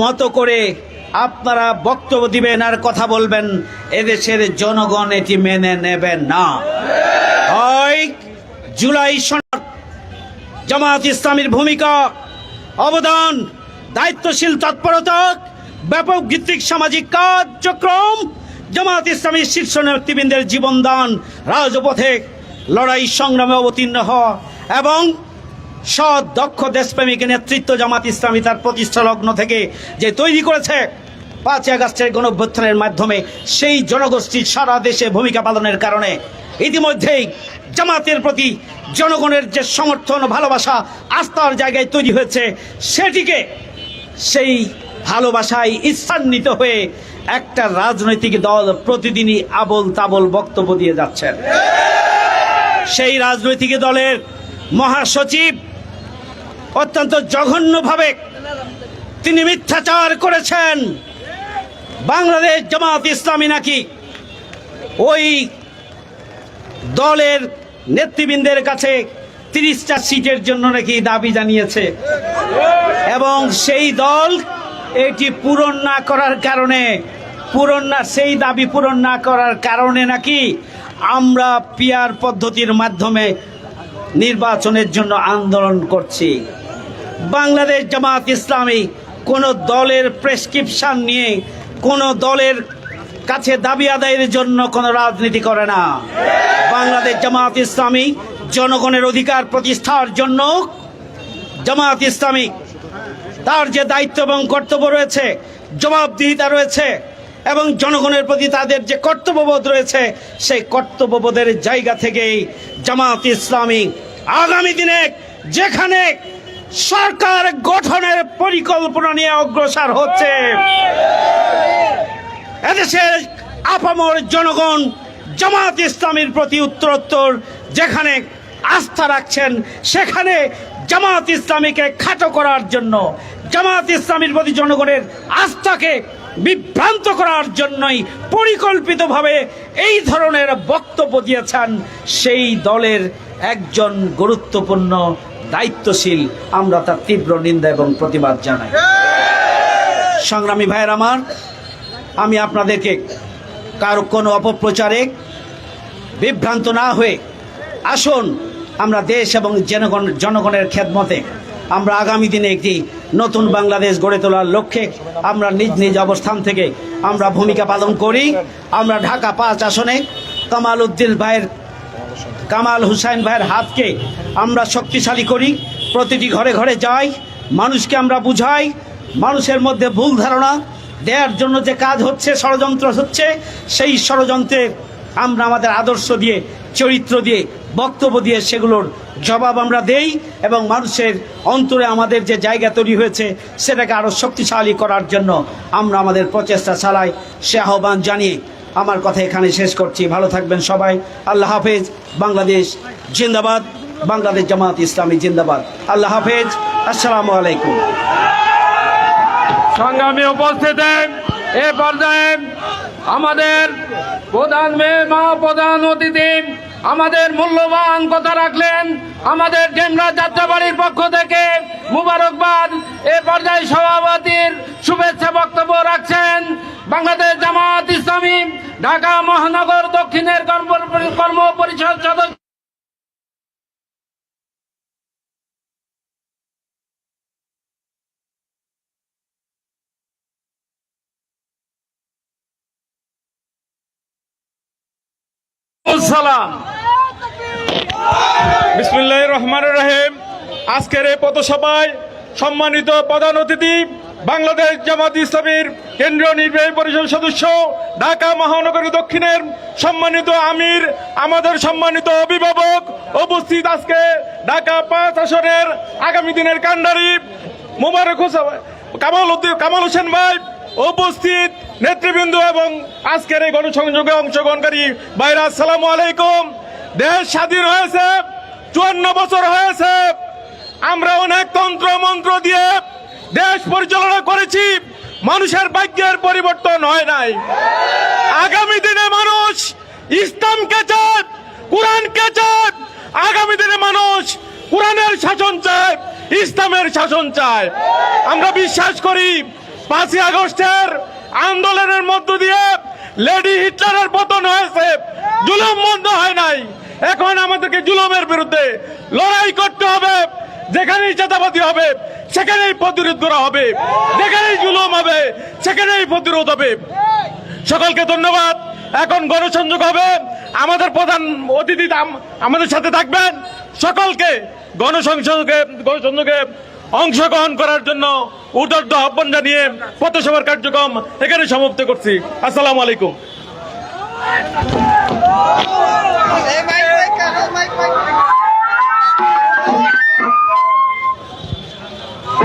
মতো করে আপনারা বক্তব্য দিবেন আর কথা বলবেন, এদেশের জনগণ এটি মেনে নেবেন না। জুলাই জামাত ইসলামীর ভূমিকা, অবদান, দায়িত্বশীল তৎপরতা ব্যাপক ভিত্তিক সামাজিক কার্যক্রম জামাত ইসলামীর শীর্ষ নেতৃবৃন্দের জীবনদান, রাজপথে লড়াই সংগ্রামে অবতীর্ণ হওয়া এবং সৎ, দক্ষ দেশপ্রেমিক নেতৃত্ব জামাত ইসলামী তার প্রতিষ্ঠা লগ্ন থেকে যে তৈরি করেছে পাঁচই আগস্টের গণঅভ্যুত্থানের মাধ্যমে সেই জনগোষ্ঠী সারা দেশে ভূমিকা পালনের কারণে ইতিমধ্যেই জামাতের প্রতি জনগণের যে সমর্থন, ভালোবাসা, আস্থার জায়গায় তৈরি হয়েছে, সেটিকে সেই ভালোবাসায় ঈর্ষান্বিত হয়ে একটা রাজনৈতিক দল প্রতিদিনই আবল তাবল বক্তব্য দিয়ে যাচ্ছেন। সেই রাজনৈতিক দলের মহাসচিব অত্যন্ত জঘন্যভাবে তিনি মিথ্যাচার করেছেন। বাংলাদেশ জামাত ইসলামী নাকি ওই দলের নেতৃবৃন্দের কাছে তিরিশটা সিটের জন্য নাকি দাবি জানিয়েছে? এবং সেই দল এটি পূরণ না করার কারণে, পূরণ না, সেই দাবি পূরণ না করার কারণে নাকি আমরা পিয়ার পদ্ধতির মাধ্যমে নির্বাচনের জন্য আন্দোলন করছি। বাংলাদেশ জামাত ইসলামী কোনো দলের প্রেসক্রিপশন নিয়ে কোনো দলের কাছে দাবি আদায়ের জন্য কোনো রাজনীতি করে না। বাংলাদেশ জামাত ইসলামী জনগণের অধিকার প্রতিষ্ঠার জন্য জামাত ইসলামী তার যে দায়িত্ব এবং কর্তব্য রয়েছে, জবাবদিহিতা রয়েছে এবং জনগণের প্রতি তাদের যে কর্তব্যবোধ রয়েছে, সেই কর্তব্যবোধের জায়গা থেকেই জামাত ইসলামী আগামী দিনে যেখানে সরকার গঠনের পরিকল্পনা নিয়ে অগ্রসর হচ্ছে। এদেশের আপামর জনগণ জামাত ইসলামীর প্রতি উত্তরোত্তর যেখানে আস্থা রাখছেন, সেখানে জামাত ইসলামীকে খাটো করার জন্য জামাত ইসলামীর প্রতি জনগণের আস্থাকে বিভ্রান্ত করার জন্যই পরিকল্পিতভাবে এই ধরনের বক্তব্য দিয়েছেন সেই দলের একজন গুরুত্বপূর্ণ দায়িত্বশীল, আমরা তার তীব্র নিন্দা এবং প্রতিবাদ জানাই। সংগ্রামী ভাইয়ের আমার, আমি আপনাদেরকে কারও কোনো অপপ্রচারে বিভ্রান্ত না হয়ে আসুন, আমরা দেশ এবং জনগণ, জনগণের খেদমতে আমরা আগামী দিনে একটি নতুন বাংলাদেশ গড়ে তোলার লক্ষ্যে আমরা নিজ নিজ অবস্থান থেকে আমরা ভূমিকা পালন করি। আমরা ঢাকা পাঁচ আসনে কামাল উদ্দিন ভাইয়ের কামাল হুসাইন ভাইয়ের হাতকে আমরা শক্তিশালী করি, প্রতিটি ঘরে ঘরে যাই, মানুষকে আমরা বুঝাই, মানুষের মধ্যে ভুল ধারণা দেওয়ার জন্য যে কাজ হচ্ছে, ষড়যন্ত্র হচ্ছে, সেই ষড়যন্ত্রে আমরা আমাদের আদর্শ দিয়ে, চরিত্র দিয়ে, বক্তব্য দিয়ে সেগুলোর জবাব আমরা দেই এবং মানুষের অন্তরে আমাদের যে জায়গা তৈরি হয়েছে, সেটাকে আরও শক্তিশালী করার জন্য আমরা আমাদের প্রচেষ্টা চালাই। সে আহ্বান জানিয়ে আমার কথা এখানে শেষ করছি। ভালো থাকবেন সবাই। আল্লাহ হাফেজ। বাংলাদেশ জিন্দাবাদ। বাংলাদেশ জামাত ইসলামী জিন্দাবাদ। আল্লাহ হাফেজ। আসসালামু আলাইকুম। সংগ্রামী উপস্থিতি, এ পর্যায়ে আমাদের প্রধান মা, প্রধান অতিথি আমাদের মূল্যবান কথা রাখলেন। আমাদের ডেমরা যাত্রাবাড়ির পক্ষ থেকে মুবারকবাদ। এ পর্যায়ে সভাপতির শুভেচ্ছা বক্তব্য রাখছেন। বাংলাদেশ জামাত ইসলামী, ঢাকা মহানগর দক্ষিণের কর্ম পরিষদ সদস্য সালাম। রহমান রহিম। আজকের এই পথসভায় সম্মানিত প্রধান অতিথি বাংলাদেশ জামাত ইসলামীর কেন্দ্রীয় নির্বাহী পরিষদ সদস্য, ঢাকা মহানগরী দক্ষিণের সম্মানিত আমির, আমাদের সম্মানিত অভিভাবক উপস্থিত আজকে ঢাকা পাঁচ আসনের আগামী দিনের কান্ডারি মোবারক কামাল উদ্দিন, কামাল হোসেন ভাই উপস্থিত, নেতৃবৃন্দ এবং আজকের এই গণসংযোগে অংশগ্রহণকারী ভাইরা, আসসালামু আলাইকুম। দেশ স্বাধীন হয়েছে, চুয়ান্ন বছর হয়েছে, আমরা অনেক তন্ত্র মন্ত্র দিয়ে দেশ পরিচালনা করেছি, মানুষের ভাগ্যের পরিবর্তন হয় নাই। আগামী দিনে মানুষ ইসলামকে চায়, কোরআনকে চায়। আগামী দিনে মানুষ কোরআনের শাসন চায়, ইসলামের শাসন চায়। আমরা বিশ্বাস করি, পাঁচই আগস্টের আন্দোলনের মধ্য দিয়ে লেডি হিটলারের পতন হয়েছে। জুলুম বন্ধ হয় নাই। এখন আমাদেরকে জুলুমের বিরুদ্ধে লড়াই করতে হবে। যেখানেই চেতাবাদী হবে, সেখানেই প্রতিরোধ করা হবে। যেখানেই জুলুম হবে, সেখানেই প্রতিরোধ হবে। সকলকে ধন্যবাদ। এখন গণসংযোগ হবে। আমাদের প্রধান অতিথি আমাদের সাথে থাকবেন। সকলকে গণসংযোগে গণসংযোগে অংশগ্রহণ করার জন্য উদার্ত আহ্বান জানিয়ে পথসভার কার্যক্রম এখানে সমাপ্ত করছি। আসসালামু আলাইকুম.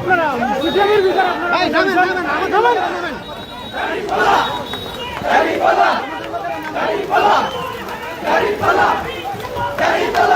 আপনারা সিপিএমের বিচার আপনারা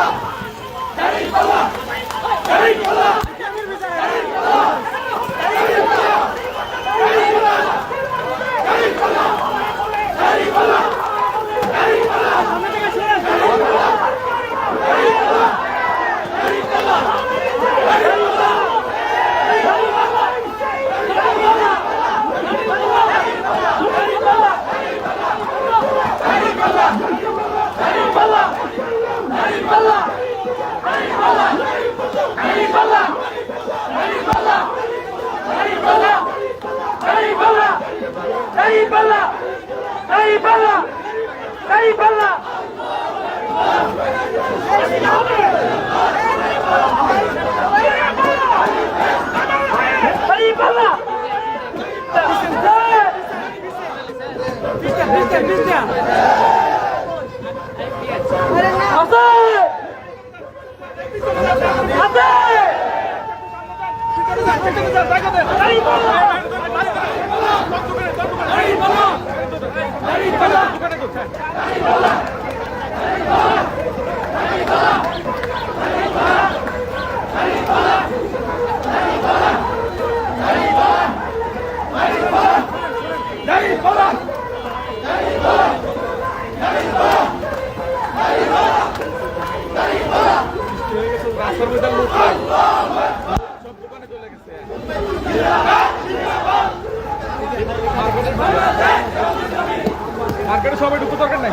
Allahu Akbar. মার্কেটে সবাই ঢুকতে দরকার নাই?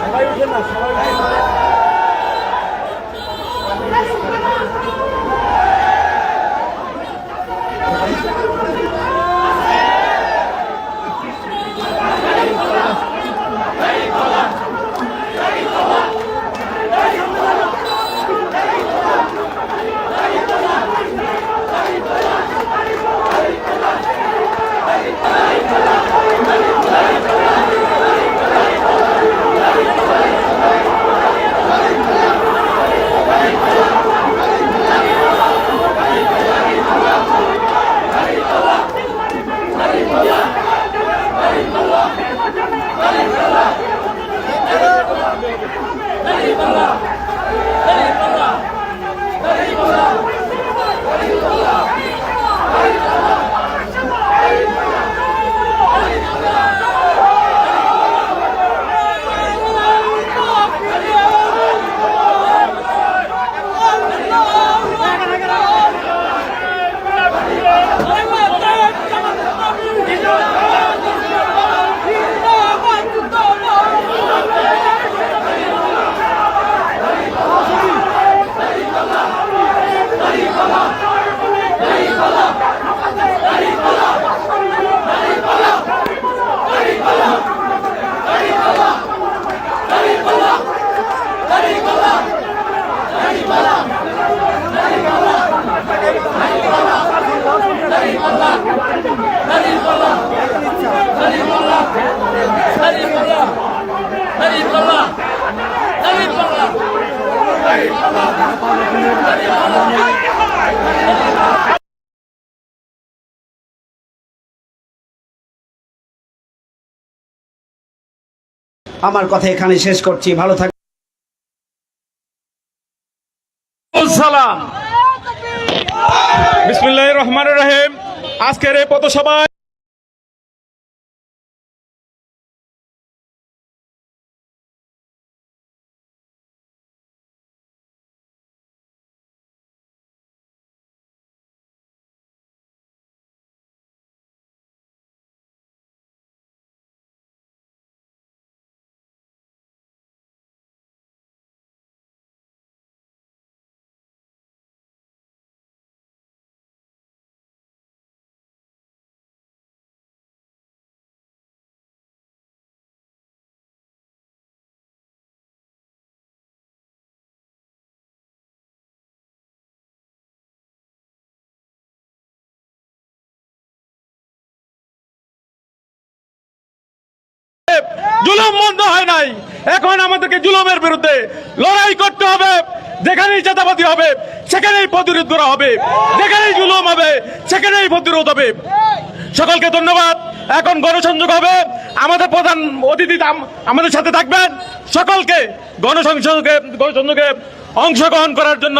সবাই উঠবেন না সবাই আমার কথা এখানে শেষ করছি। ভালো থাক সালাম। বিসমুল্লাহ রহমান রহিম। আজকের এই পথসভায় জুলুম বন্ধ হয় নাই। এখন আমাদেরকে জুলুমের বিরুদ্ধে লড়াই করতে হবে, যেখানেই চাঁদাবাদি হবে, সেখানেই প্রতিরোধ করা হবে। যেখানেই জুলুম হবে, সেখানেই প্রতিরোধ হবে। সকলকে ধন্যবাদ। এখন গণসংযোগ হবে। আমাদের প্রধান অতিথি আমাদের সাথে থাকবেন। সকলকে গণসংযোগে গণসংযোগে অংশগ্রহণ করার জন্য